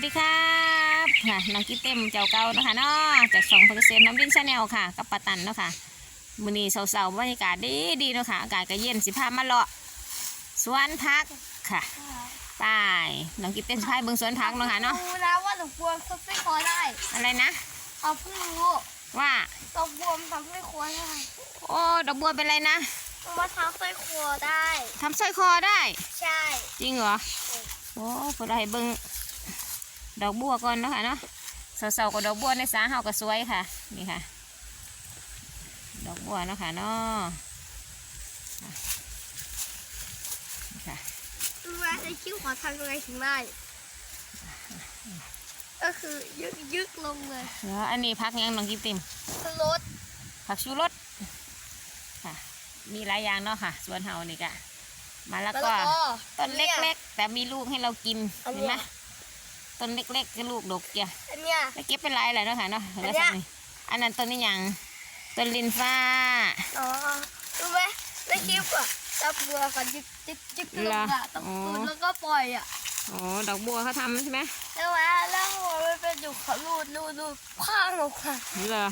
สวัสดีครับค่ะน้องกิ๊เต็มเจ้าเก่านะคะเนาะจากสองเปอร์เซ็นต์น้ำดินชาแนลค่ะ กับปาตันเนาะค่ะมื้อนี้เสาๆบรรยากาศดีดีๆเนาะค่ะอากาศก็เย็นสิพามาเลาะสวนพักค่ะไปน้องกิ๊เต็มสิพาไปเบิ่งสวนพักเนาะค่ะเนาะรู้นะว่าดอกบัวทำให้คอได้ อะไรนะเอาเพิ่งรู้ว่าดอกบัวมันทำให้คอได้โอ้ดอกบัวเป็นไรนะมันมาทำให้คอได้ทำสร้อยคอได้ ใช่ จริงเหรอ โอ้พอได้เบิ่ง ดอกบัวก่อนเนาะค่ะเนาะเสาๆกับดอกบัวในสาเฮาก็สวยค่ะ นี่ค่ะ ดอกบัวเนาะค่ะเนาะนี่ค่ะรู้ไหมไอ้คิ้วขอทำยังไงถึงได้ก็คือยึกยึกลงเลยแล้วอันนี้พักยังน้องกิมติมคือรถผักชูรสค่ะ มีหลายอย่างเนาะค่ะ สวนเฮานี่กะมาแล้วก็ต้นเล็กๆ แต่มีลูกให้เรากินๆอันเห็นไหมเนี้ย ต้นเล็กๆก็ลูกดกเกียอันเนี้ย แล้วเก็บเป็นไรอะไรเนาะค่ะเนาะอันแล้วเนี้ยสักนี่อันนั้นต้นนี้หยังต้นลินฟ้าอ๋อรู้ไหมไอ้คิ้วอะดอกบัวก็ยึกยึกยึกลงอะต้องตุนแล้วก็ปล่อยอะโอ้ดอกบัวเขาทำใช่ไหมแล้วว่าแล้วหัวมันเป็นอยู่เขาลูดลูดลูดคว้างลงค่ะเหรอ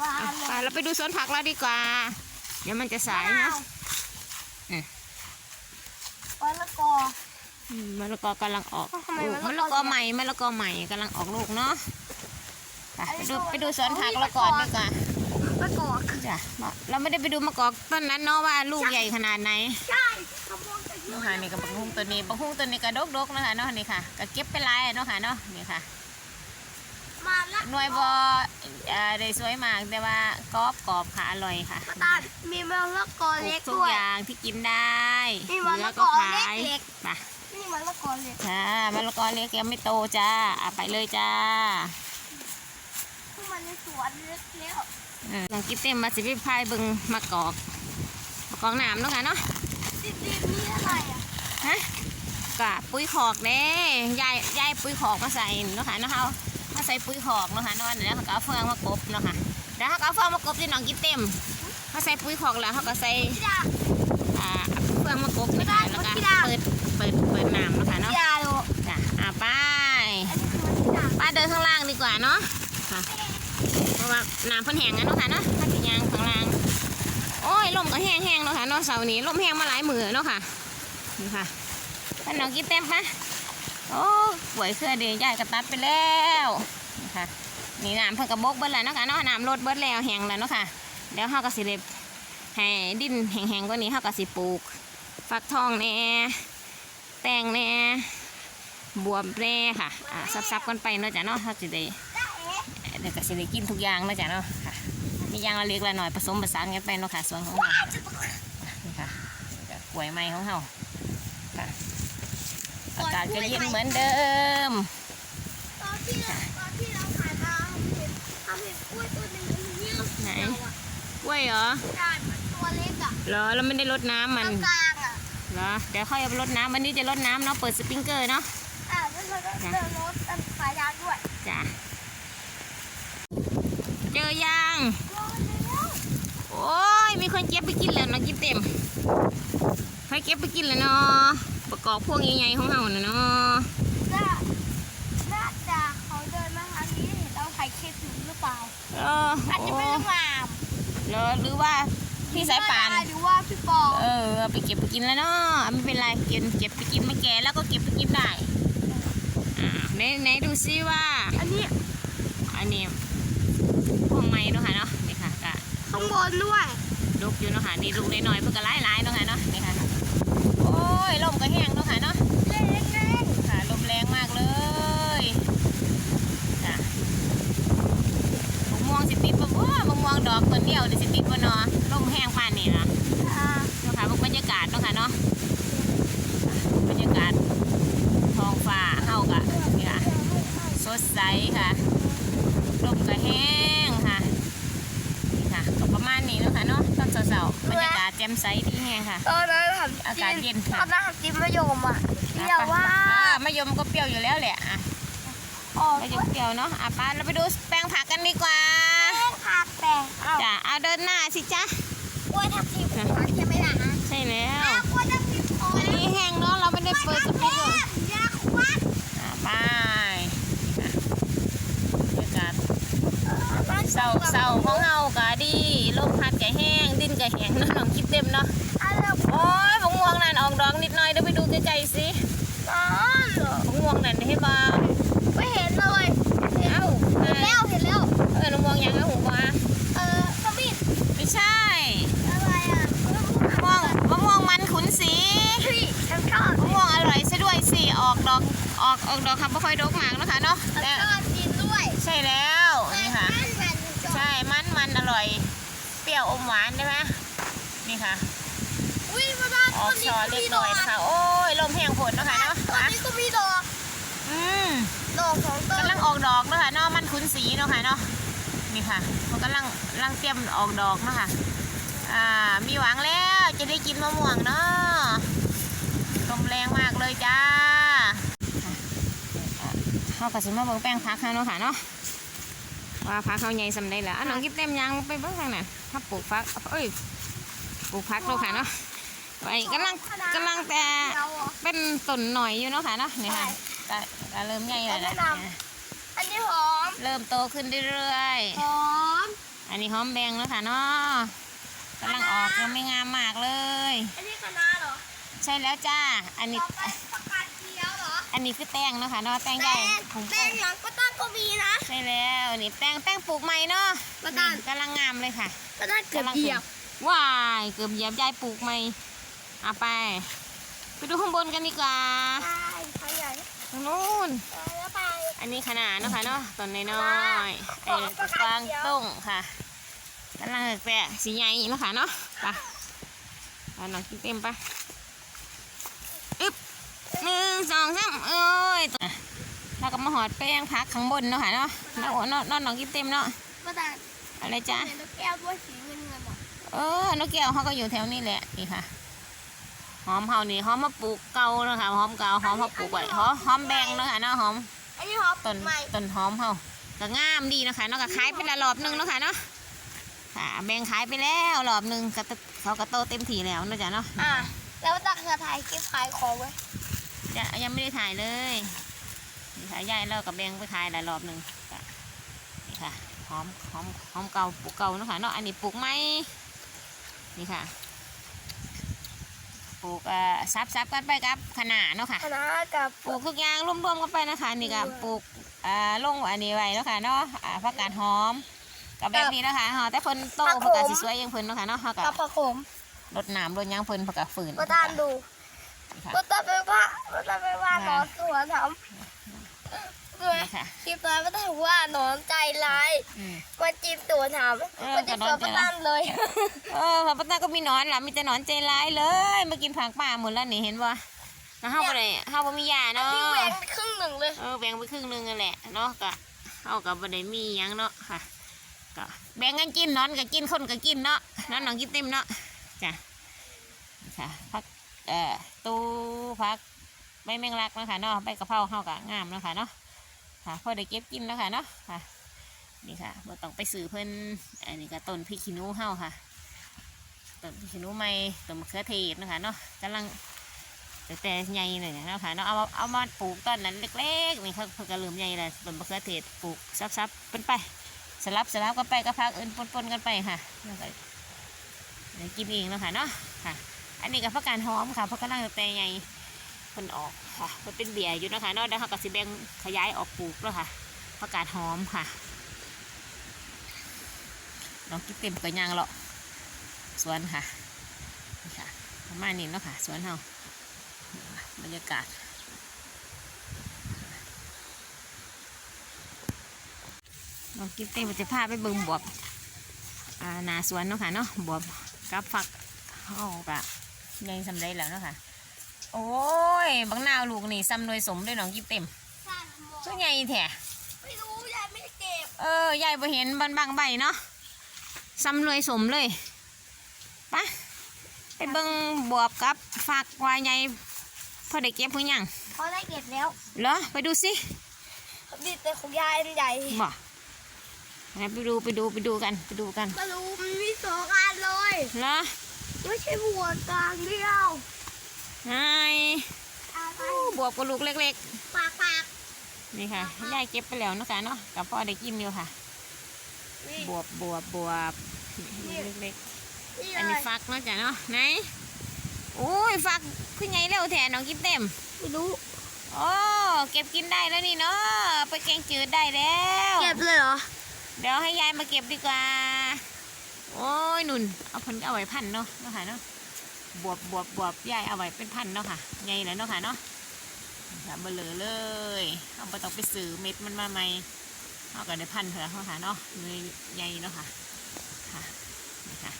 ว้าอะวไปเราไปดูสวนผักเราดีกว่า เดี๋ยวมันจะสายนะ อืมมะละกออื มมะละกอกำลังออกทำไมลูกมะมะละละกกออใหม่มะละกอใหม่กำลังออกลูกเนาะไปอันไปนี้ดูก็ไปดูสวนผักเราก่อนดีกว่า มะกอกจ้ะเราไม่ได้ไปดูมะกอกต้นนั้นเนาะว่าลูกใหญ่ขนาดไหนใช่ขโมยไปเยเนาะอะค่ะนี่กับบักฮุ้งตัวนี้บักฮุ้งตัวนี้กระดกดกๆเนาะคะเนาะนี่ค่ะก็เก็บไปหลายเนาะค่ะเนาะนี่ค่ะ มาละหน่วยบอเอ่อได้สวยมากแต่ว่ากรอบกรอบค่ะอร่อยค่ะมาตาดมีมะละกอปลูเล็กกทุกด้วย อย่างที่กินได้มีเหมะลืละอกก็อขายเล็กไป นี่มะละกอเล็กจ้ามะละกอเล็กยังไม่โตจ้าอะไปเลยจ้าที่มันในสวนเล็กแล้วเออลองกินเต็มมาสิพี่พายเบึงมะกอกมะกอกน้ำเนาะค่ะเนาะดิบๆนี่อะไรอะฮะกะปุ๋ยขอกเด้ยายยายปุ๋ยขอกมาใส่เนาะค่ะเนาะเขามาใส่ปุ๋ยขอกเนาะค่ะเนาะแล้วเขาก็เอาเฟืองมากบเนาะค่ะแล้วเขาก็เอาเฟืองมากบที่น้องกินเต็มเขาใส่ปุ๋ยขอกแล้วเขาก็ใส่ เนาะค่ะเพราะว่าน้ำเพิ่นแห้งกันเนาะค่ะเนาะถ้าสิยางข้างล่างโอ้ยลมก็แห้งๆเนาะค่ะเนาะเสาร์นี้ลมแห้งมาหลายมือเนาะค่ะนี่ค่ะท่านน้องกินเต็มปะโอ้ป่วยเครือเดียวใหญ่กระตัดไปแล้วนี่ค่ะนี่น้ำเพิ่นกระบกเบิดแล้วเนาะค่ะเนาะน้ำลดเบิดแล้วแห้งแล้วเนาะค่ะเดี๋ยวเฮาก็สิได้ให้ดินแห้งๆกว่านี้เฮาก็สิปลูกฟักทองแน่แตงแน่บวบแน่ค่ะอ่าซับๆกันไปเนาะจ้ะเนาะเฮาสิได้จ้าเอ๋เดี๋ยวก็สิได้กินทุกอย่างเนาะจ้ะเนาะค่ะมีอย่างละเล็กละหน่อยผสมผสานกันไปเนาะค่ะส่วนของเรานี่ค่ะนี่ก็กล้วยไม้ของเราค่ะอากาศก็เย็นเหมือนเดิมตอนที่เราตอนที่เราถ่ายมาเห็นทำเห็นกล้วยตัวหนึ่งมันเงี้ยวไหนเดียวอะกล้วยเหรอใช่มันตัวเล็กอะเหรอเราไม่ได้รดน้ำมันกลางๆอะเหรอเดี๋ยวค่อยเอาไปรดน้ำวันนี้จะรดน้ำเนาะเปิดสปริงเกอร์เนาะอ่าแล้วมันก็เดินรถตันขายางด้วยจ้ะเจอยังรอแล้วโอ้ยมีคนเก็บไปกินแล้วเนาะกินเต็มใครเก็บไปกินแล้วเนาะประกอบพวกใหญ่ๆของเราเนาะน่าน่าจะเขาเดินมาทางนี้เห็นเราถ่ายคลิปอยู่หรือเปล่าเอออาจจะโอ้เป็นน้ำหมามเหรอหรือว่าพี่สายป่านหรือว่าพี่ปอเออเอาไปเก็บไปกินแล้วเนาะไม่เป็นไรเก็บเก็บไปกินไม่แก่แล้วก็เก็บไปกินได้อ่าไหนไหนดูซิว่า อันนี้อันนี้ พวงไม้เนาะค่ะเนาะนี่ค่ะก็ข้างบนด้วยลูกอยู่เนาะค่ะนี่ลูกน้อยๆเพื่อก็หลายๆเนาะค่ะเนาะนี่ค่ะโอ้ยลมก็แห้งเนาะค่ะเนาะเล็กค่ะลมแรงมากเลยจ้ะมะม่วงสิติดปะบ่มะม่วงดอกต้นเดียวเดี๋ยวสิติดปะเนาะลมแห้งป่านนี่นะๆอ่าเนาะค่ะพวกบรรยากาศเนาะค่ะเนาะบรรยากาศท้องฟ้าเฮากะนี่ค่ะสดใสค่ะลมก็แห้งาๆบรรยากาศแจ่มใสดีแห้งค่ะ ตอนนั้นทำอากาศเย็นค่ะ ตอนนั้นทำจิ้มมะยมอะเดียวว่าอ่ามะยมก็เปรี้ยวอยู่แล้วแหละอะออกมะยมเปรี้ยวเนาะอะป้าเราไปดูแปลงผักกันดีกว่าแป้งผักแป้งเอาจ้ะเอาเดินหน้าสิจ๊ะกล้วยทับทิมผักใช่ไหมล่ะใช่แล้ว อ้าวกล้วยทับทิมพอ อัน แล้ว นี้แห้งเนาะเราไม่ได้เปิดสปีกเกอร์ ยาควัด อะไป เสาของเฮากะดีลมพัดกะแห้งดินกะแห้งเนาะน้องคิดเต็มเนาะอะไรโอ้ยมะม่วงนั่นออกดอกนิดหน่อยเดี๋ยวไปดูใกล้ๆสิน้อนเหรอมะม่วงนั่นให้บ่าไม่เห็นเลยเห็นเอ้าเห็นแล้วเห็นแล้วเออมะม่วงยังเอาหูบ่าเออขมิ้นไม่ใช่อะไรอะมะม่วงมะม่วงมันขุนสีพี่ฉันชอบมะม่วงอร่อยซะด้วยสิออกดอกออกออกดอกครับไม่ค่อยดกหมากเนาะคะเนาะฉันแต่ชอบกินด้วยใช่แล้วนี่ค่ะมันมันชอบ ใช่มันมันอร่อย เปรี้ยวอมหวานใช่ไหมนี่ค่ะอุ้ยมาบ้านอต้อกนนี้ชอก็เล็มีกดน้ออยกนะคะโอ้ยลมแห้งผลเนาะคะเนาะต้นอะนี้ก็มีดอกอืมดอกของต้นกำลังออกดอกเนาะค่ะเนาะมันขุนสีเนาะค่ะเนาะนี่ค่ะมันกำลังกำลังเตรียมออกดอกเนาะค่ะอ่ามีหวังแล้วจะได้กินมะม่วงเนาะลมแรงมากเลยจ้าเขากับสิมาเบิ่งแป้งพักเขาเนาะค่ะเนาะ ว่าพักเขาใหญ่สำได้แล้วอะน้องกิ๊บเต็มยังไปเบิ่งทางนั้นถ้าปลูกพักเอ้ยปลูกพักเนาะค่ะเนาะไอ้กำลังกำลังแต่เดียวเหรอเป็นต้นหน่อยอยู่เนาะค่ะเนาะนี่ค่ะก็ก็เริ่มใหญ่แล้วแนะนะนำอันนี้หอม เริ่มโตขึ้นเรื่อยหอมๆอันนี้หอมแบงเนาะค่ะเนาะกำลังออกยังไม่งามมากเลย อันนี้คะน้าเหรอ ใช่แล้วจ้า อันนี้ต่อไปผักกาดเขียวเหรออันนี้คือแตงเนาะค่ะเนาะแตงแตใหญ่งของแตงหลังก็ ตั้งก็มีนะใช่แล้วนี่แตงแตงปลูกใหม่เนาะประธานนี่กำลังงามเลยค่ะก็ตั้งเกือบเหยียบว้ายเกือบเหยียบยายปลูกใหม่เอาไป ไปดูข้างบนกันดีกว่าใช่ใช่ใหญ่ตรงนู้นเออแล้วไปอันนี้ขนาดเนาะค่ะเนาะต้นน้อยๆไอ้กวางตุ้งค่ะกำลังแปะสีใหญ่เนาะค่ะเนาะไปไปน้องกินเต็มไปอึ๊บหนึ่งสองสามเอ้ยอะ เราก็มาหอดแป้งพักข้างบนเนาะค่ะเนาะแล้วนอนนอนน้องกินเต็มเนาะประธานอะไรจ๊ะเห็นนกแก้วด้วยสีเงินเงินอะเออนกแก้วเขาก็อยู่แถวนี้แหละนี่ค่ะหอมเฮานี่หอมมาปลูกเก่าเนาะค่ะหอมเก่าหอมมาปลูกไว้หอมหอมแบงเนาะค่ะเนาะหอมอันนี้หอมต้นใหม่ต้นหอมเฮาก็งามดีเนาะคะเนาะก็ขายไปละรอบหนึงเนาะค่ะเนาะค่ะแบ่งขายไปแล้วรอบหนึงก็ตเขาก็โตเต็มที่แล้วเนาะจ๊ะเนาะอะแล้วตั้งกระถ่ายคลิปขายของไว้จะยังไม่ได้ถ่ายเลย นี่ค่ะยายเราก็แบ่งไปขายหลายรอบหนึงก็นี่ค่ะหอมหอมหอมเก่าปลูกเก่าเนาะค่ะเนาะอันนี้ปลูกไม้นี่ค่ะปลูกเอ่อซับซับกันไปกับขนาดเนาะค่ะ คณะกับปลูกทุกอย่างรวมๆกันไปนะคะนี่ก็ปลูกอ่าลงอันนี้ไว้เนาะค่ะเนาะอ่าผักกาดหอมกับแบบนี้นะคะฮะแต่เพิ่นโตผักกาดสิสวยอยังเพิ่นเนาะค่ะเนาะเฮาก็กับผักขมรดน้ำรดหยังเพิ่นผักกาดฝืนประธานดูนี่ค่ะประธานไปว่าประธานไปว่าหนอนสวนทำ ด้วยนี่ค่ะคลิปนั้นประธานว่าหนอนใจร้ายอืม มาจิ้มตัวทเออำมาจิ้มตัวประธานเลย เออพระปตาก็มีหนอนล่ะมีแต่หนอนใจร้ายเลยมากินผักป่าหมดแล้วนี่เห็นบ่แล้วเฮาบ่ได้เฮาบ่มียาอันเนาะนี้แหวงไปครึ่งหนึ่งเลย เออแบ่งไปครึ่งหนึงนั่นแหละเนาะก็เฮาก็บ่ได้มีหยังเนาะค่ะก็แบ่งกันกินหนอนก็กินคนก็กินเนาะนอนน้องกินเต็มเนาะจ้ะค่ะพักเอ่อตู้พักไม่แมงลักเนาะคะเนาะใบกะเพราเข้ากะงามเนาะคะเนาะ ค่ะพอได้เก็บกินแล้วค่ะเนาะค่ะนี่ค่ะบ่ต้องไปซื้อเพิ่นอันนี้ก็ต้นพริกขี้หนูเฮาค่ะต้นพริกขี้หนูใหม่ต้นมะเขือเทศนะคะเนาะกำลังแต่แต่ใหญ่เลยนะค่ะเนาะเอาเอามาปลูกต้นนั้นเล็กๆนี่เขาเพิ่งก็เริ่มใหญ่แล้วต้นมะเขือเทศปลูกซับๆเป็นไปสลับสลับกันไปก็พักอื่นปนๆกันไปค่ะแล้วก็กินเองเนาะค่ะเนาะค่ะ อันนี้ก็ผักกาดหอมค่ะเพราะกำลังแต่ใหญ่คนออก ค่ะมันเป็นเบียร์อยู่นะคะเนอกแล้เขาก็สิแบ่งขยายออกปลูกแล้วค่ะผักกาดหอมค่ะน้องกิ๊บเต็มกับยางเลาะสวนค่ะนี่ค่ะประมาณนี้เนาะค่ะสวนเราบรรยากาศน้องกิ๊บเต็มจะพาไปเบิ่งบวบนาสวนเนาะค่ะเนาะบวบกับฝักเขากะยังสำเร็จแล้วเนาะค่ะ โอ้ยบังนาวลูกนี่ซ้ำหน่วยสมด้วยน้องกิบเต็มส่วนใหญ่แท้ไม่รู้ยายไม่ได้เก็บ เออยายบ่เห็นบานบางใบเนาะซ้ำหน่วยสมเลยไปะไปเบิ่งบวบกับฝากวายใหญ่พอได้เก็บผู้ยังเขาได้เก็บแล้ว เหรอไปดูสิดิแต่ของยายอันใหญ่บ่งั้นไปดูไปดูไปดูกันไปดูกันก็รู้มันมีสองอันเลยเหรอไม่ใช่บัวกลางเดียว ไงอะไรบวบกับลูกเล็กๆปากปากนี่ค่ะยายเก็บไปแล้วเนาะคะเนาะกับพ่อได้กินอยู่ค่ะนี่บวบบวบบวบนี่เล็กๆนี่อันเลนี้ยฟักเนาะจ้ะเนาะไหนโอ้ยฟักขึ้นไงเร็วแทนน้องกินเต็มไม่รู้โอ้เก็บกินได้แล้วนี่เนาะไปแกงจืดได้แล้วเก็บเลยเหรอเดี๋ยวให้ยายมาเก็บดีกว่า โอ้ยหนุนเอาพันเอาไว้พันเนาะเนาะค่ะเนาะ บวบบวบบวบยายเอาไว้เป็นพันเนาะค่ะไงแล้วเนาะค่ะเนาะค่ะเบลอเลยเอาไปต้องไปซื้อเม็ดมันมาใหม่เอากันได้พันเถอะเนาะค่ะเนาะเนยใหญ่เนาะค่ะค่ะนี่ค่ะ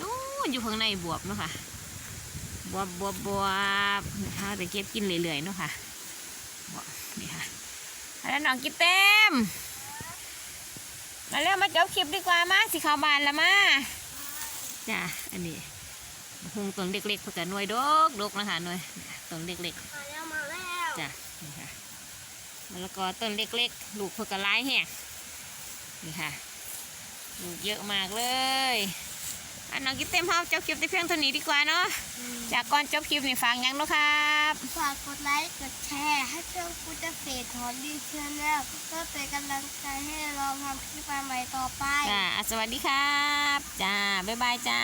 นู่นอยู่ข้างในบวบเนาะค่ะบวบบวบบวบนะคะแต่เก็บกินเรื่อยๆเนาะค่ะบวบนี่ค่ะแล้วน้องกินเต็มมาเร็วมาจบคลิปดีกว่ามาสิเข้าบ้านแล้วมาจ้ะอันนี้ หงต้นเล็กๆเพื่อกันหน่วยดกดกนะคะหน่วยต้นเล็กมาแล้วมาแล้วๆจ้ะนี่ค่ะมะละกอต้นเล็กๆ ลูกเพื่อกันร้ายแหกนี่ค่ะลูกเยอะมากเลยอันน้องกินเต็มเฮาจบคลิปได้เพียงเท่านี้ดีกว่าเนาะจากก่อนจบคลิปนี่ฟังยังเนาะครับ ฝากกดไลค์กดแชร์ ให้ช่องกูจะเฟดถอนดีเชนแล้วเพื่อเป็นกำลังใจให้เราทำคลิปใหม่ต่อไปจ้าสวัสดีครับจ้าบ๊ายบายจ้า